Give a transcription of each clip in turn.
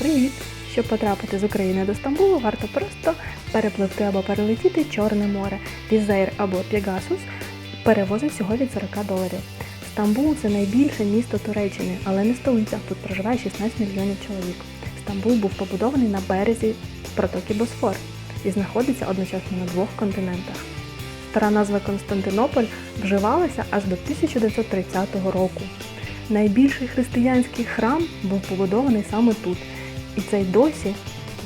Привіт! Щоб потрапити з України до Стамбулу, варто просто перепливти або перелетіти Чорне море. Візейр або Пегасус перевозить всього від 40 доларів. Стамбул це найбільше місто Туреччини, але не столиця. Тут проживає 16 мільйонів чоловік. Стамбул був побудований на березі протоки Босфор і знаходиться одночасно на двох континентах. Стара назва Константинополь вживалася аж до 1930 року. Найбільший християнський храм був побудований саме тут, і це й досі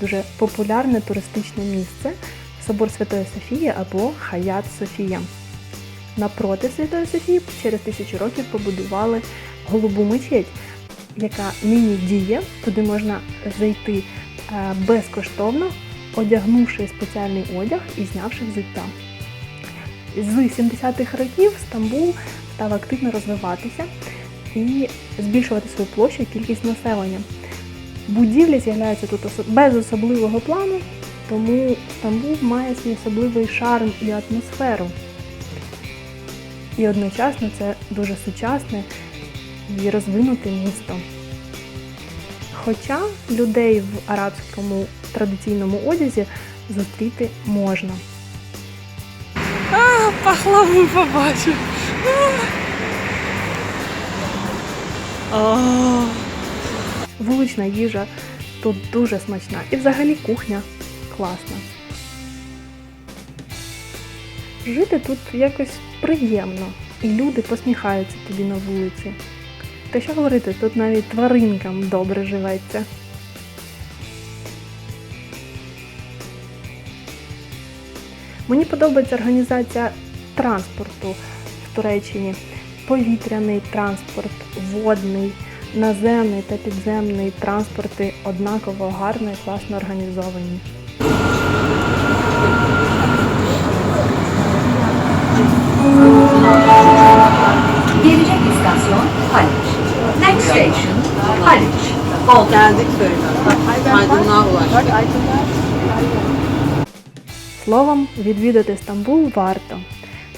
дуже популярне туристичне місце собор Святої Софії або Хаят Софія. Напроти Святої Софії через тисячу років побудували голубу мечеть, яка нині діє, туди можна зайти е, безкоштовно, одягнувши спеціальний одяг і знявши взуття. З 70-х років Стамбул став активно розвиватися і збільшувати свою площу і кількість населення. Будівлі з'являються тут без особливого плану, тому Стамбул має свій особливий шарм і атмосферу. І одночасно це дуже сучасне і розвинуте місто. Хоча людей в арабському традиційному одязі зустріти можна. Пахлаву побачив. Вулична їжа тут дуже смачна. І взагалі кухня класна. Жити тут якось приємно, і люди посміхаються тобі на вулиці. Та що говорити, тут навіть тваринкам добре живеться. Мені подобається організація транспорту в Туреччині. Повітряний транспорт, водний, наземний та підземний транспорти однаково гарно і класно організовані. Next station. Словом, відвідати Стамбул варто.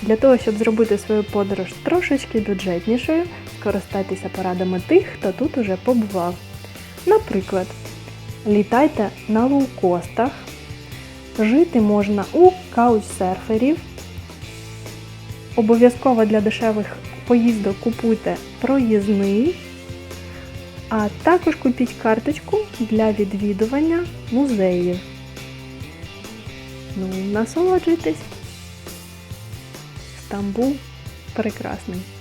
Для того, щоб зробити свою подорож трошечки бюджетнішою, скористайтеся порадами тих, хто тут уже побував. Наприклад, літайте на лоукостах, жити можна у каучсерферів. Обов'язково для дешевих поїздок купуйте проїзний, а також купіть карточку для відвідування музеїв. Ну, насолоджуйтесь. Стамбул прекрасний.